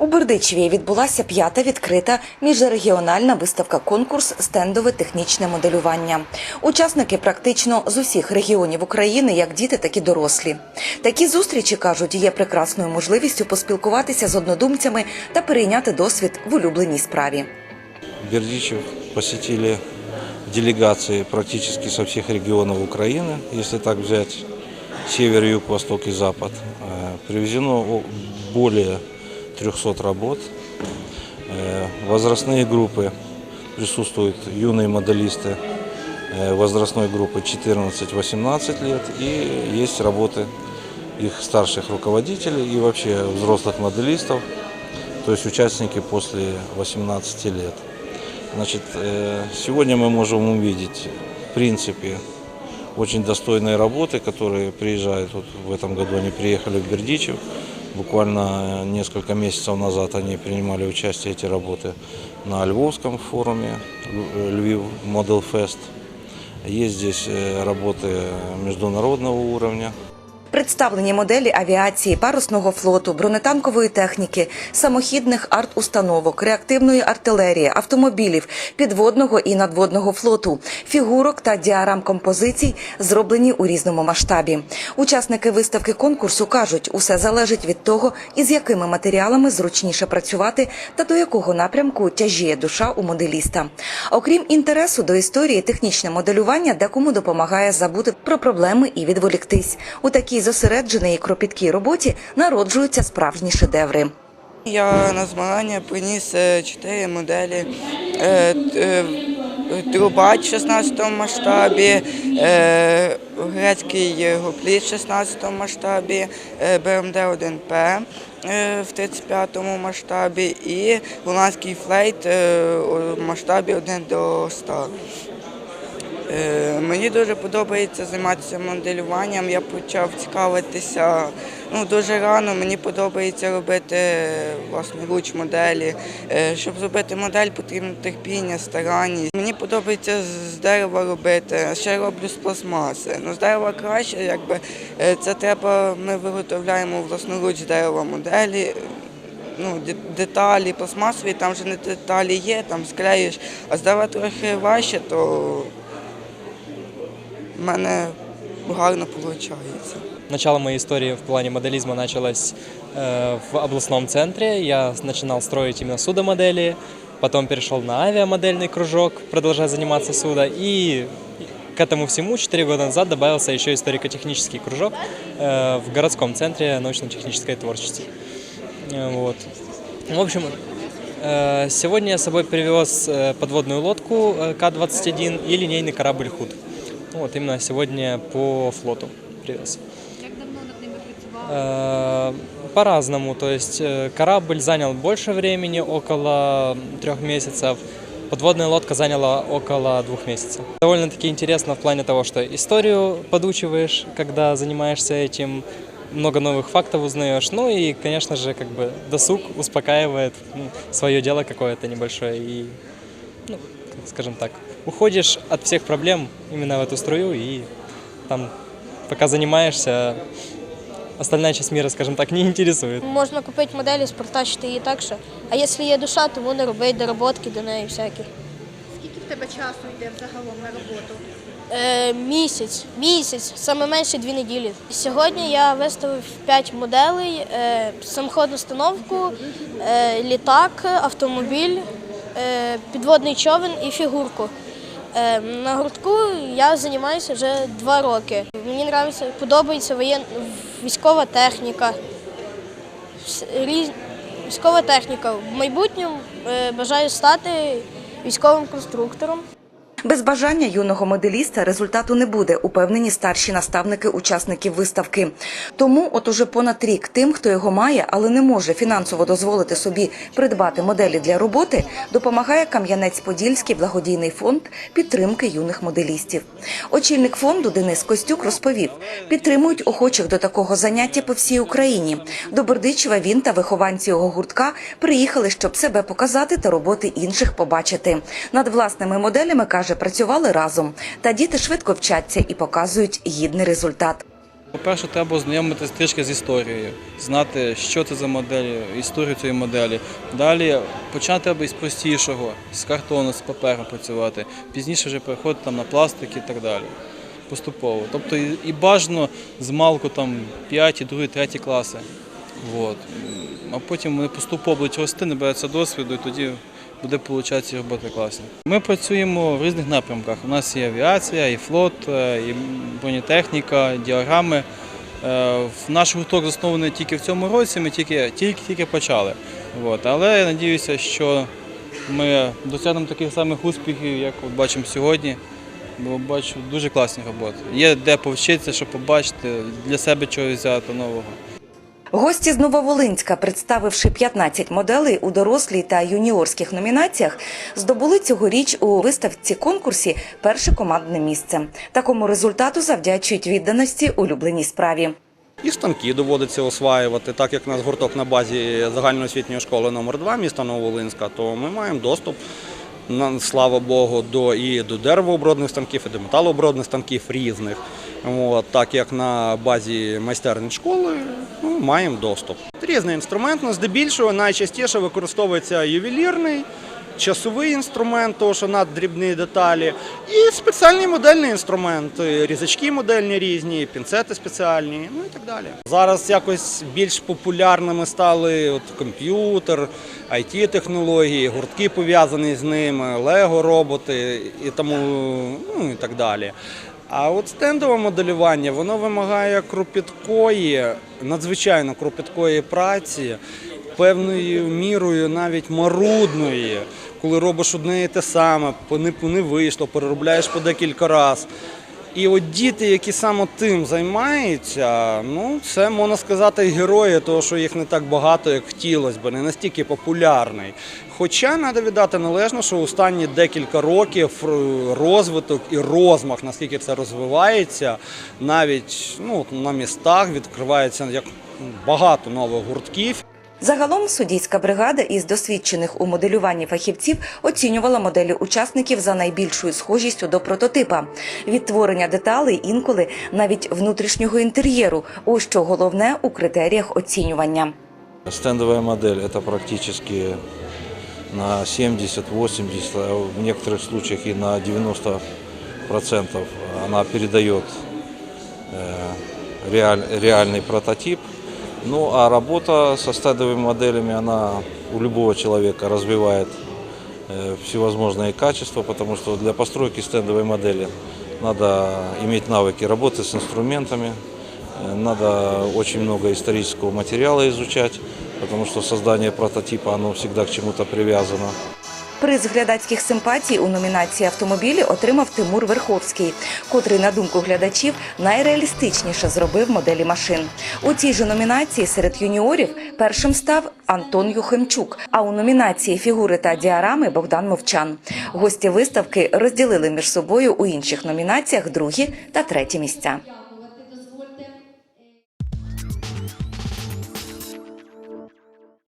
У Бердичеві відбулася п'ята відкрита міжрегіональна виставка-конкурс стендове технічне моделювання. Учасники практично з усіх регіонів України, як діти, так і дорослі. Такі зустрічі кажуть, є прекрасною можливістю поспілкуватися з однодумцями та перейняти досвід в улюбленій справі. Бердичев посетили делегации практически со всех регионов Украины, если так взять север, юг, восток и запад. Э, Привезено более 300 работ. Э, Возрастные группы присутствуют юные моделисты э, возрастной группы 14-18 лет и есть работы их старших руководителей и вообще взрослых моделистов, то есть участники после 18 лет. Значит, э, сегодня мы можем увидеть, в принципе, очень достойные работы, которые приезжают. Вот в этом году они приехали в Бердичев. Буквально э, несколько месяцев назад они принимали участие, эти работы, на Львовском форуме Ль- Львив Model Fest. Есть здесь э, работы международного уровня. Представлені моделі авіації, парусного флоту, бронетанкової техніки, самохідних арт-установок, реактивної артилерії, автомобілів, підводного і надводного флоту, фігурок та діарам композицій зроблені у різному масштабі. Учасники виставки конкурсу кажуть, усе залежить від того, із якими матеріалами зручніше працювати та до якого напрямку тяжіє душа у моделіста. Окрім інтересу до історії, технічне моделювання декому допомагає забути про проблеми і відволіктись. У такій зосередженій і кропіткій роботі народжуються справжні шедеври. Я на змагання приніс е, чотири моделі. Е, е, Трубач в 16 масштабі, грецький гопліт в 16 масштабі, е, БМД-1П е, в 35 масштабі і голландський флейт у масштабі 1 до 100. Е, Мені дуже подобається займатися моделюванням. Я почав цікавитися ну, дуже рано. Мені подобається робити власноруч моделі. Е, Щоб зробити модель, потрібно терпіння, старанність. Мені подобається з дерева робити. Ще роблю з пластмаси. Ну, з дерева краще, якби е, це треба. Ми виготовляємо власноруч дерева моделі. Ну, деталі пластмасові, там вже не деталі є, там склеїш, а з дерева трохи важче, то в мене гарно виходить. Начало моей истории в плане моделизма началось э, в областном центре. Я начинал строить именно судомодели, потом перешел на авиамодельный кружок, продолжая заниматься судо. И к этому всему 4 года назад добавился еще историко-технический кружок э, в городском центре научно-техническое творчество. Э, Вот. В общем, сегодня я с собой привез подводную лодку э, К-21 и линейный корабль «Худ». Вот именно сегодня по флоту привез. Як давно над ними? Э, По-разному. То есть э, корабль занял больше времени, около трех месяцев. Подводная лодка заняла около двух месяцев. Довольно-таки интересно в плане того, что историю подучиваешь, когда занимаешься этим, много новых фактов узнаешь. Ну и, конечно же, как бы досуг успокаивает ну, свое дело какое-то небольшое. И, ну, как скажем так, уходишь от всех проблем именно в эту струю и там, пока занимаешься, остальная часть мира, скажем так, не интересует. Можна купити моделі, спортачити її так що. А якщо є душа, то вони робити доработки до неї всякі. Скільки в тебе часу йде взагалом на роботу? Е, місяць, місяць, саме менше дві неділі. Сьогодні я виставив 5 моделей: е, самоходну установку, е, літак, автомобіль, е, підводний човен і фігурку. Е, на гуртку я займаюся вже два роки. Мені подобається, подобається воєн... військова техніка. Різ- Військова техніка. В майбутньому е, бажаю стати військовим конструктором. Без бажання юного моделіста результату не буде, упевнені старші наставники учасників виставки. Тому, от уже понад рік тим, хто його має, але не може фінансово дозволити собі придбати моделі для роботи, допомагає Кам'янець-Подільський благодійний фонд підтримки юних моделістів. Очільник фонду Денис Костюк розповів, підтримують охочих до такого заняття по всій Україні. До Бердичева він та вихованці його гуртка приїхали, щоб себе показати та роботи інших побачити. Над власними моделями каже, працювали разом. Та діти швидко вчаться і показують гідний результат. По-перше, треба ознайомитися трішки з історією, знати, що це за модель, історію цієї моделі. Далі почати треба із простішого, з картону, з паперу працювати. Пізніше вже переходити там, на пластик і так далі. Поступово. Тобто і, і бажано з малку там 5, 2, 3 класи. От. А потім вони поступово будуть рости, набираються досвіду, і тоді буде получатися роботи класні. Ми працюємо в різних напрямках. У нас є авіація, і флот, е, і бронетехніка, діаграми. Е, Наш гурток заснований тільки в цьому році, ми тільки, тільки, тільки почали. От. Але я сподіваюся, що ми досягнемо таких самих успіхів, як от бачимо сьогодні. Бо бачу дуже класні роботи. Є де повчитися, щоб побачити, для себе чогось взяти нового. Гості з Нововолинська, представивши 15 моделей у дорослій та юніорських номінаціях, здобули цьогоріч у виставці конкурсі перше командне місце. Такому результату завдячують відданості улюбленій справі. І станки доводиться осваювати, так як у нас гурток на базі загальноосвітньої школи номер 2 міста Нововолинська, то ми маємо доступ, слава Богу, до і до деревообробних станків, і до металообробних станків різних. От, так як на базі майстерні школи ну, маємо доступ. Різний інструмент, але здебільшого найчастіше використовується ювелірний. Часовий інструмент, тому що наддрібні деталі, і спеціальний модельний інструмент, е, різачки модельні різні, пінцети спеціальні, ну і так далі. Зараз якось більш популярними стали от, комп'ютер, IT-технології, гуртки пов'язані з ними, лего-роботи і тому, ну і так далі. А от стендове моделювання воно вимагає кропіткої, надзвичайно кропіткої праці, певною мірою навіть марудної, коли робиш одне і те саме, не, вийшло, переробляєш по декілька разів. І от діти, які саме тим займаються, ну це можна сказати герої, того що їх не так багато, як хотілося б, не настільки популярний. Хоча треба віддати належно, що останні декілька років е, розвиток і розмах, наскільки це розвивається, навіть ну, на містах відкривається як багато нових гуртків. Загалом суддійська бригада із досвідчених у моделюванні фахівців оцінювала моделі учасників за найбільшою схожістю до прототипа. Відтворення деталей інколи навіть внутрішнього інтер'єру. Ось що головне у критеріях оцінювання. Стендовая модель – это практически на 70-80, а в некоторых случаях и на 90% она передает э, реаль- реальный прототип. Ну а работа со стендовыми моделями, она у любого человека развивает э, всевозможные качества, потому что для постройки стендовой модели надо иметь навыки работы с инструментами, э, надо очень много исторического материала изучать, потому что создание прототипа, оно всегда к чему-то привязано. Приз глядацьких симпатій у номінації автомобілі отримав Тимур Верховський, котрий, на думку глядачів, найреалістичніше зробив моделі машин. У цій же номінації серед юніорів першим став Антон Юхимчук. А у номінації фігури та діарами Богдан Мовчан. Гості виставки розділили між собою у інших номінаціях другі та треті місця.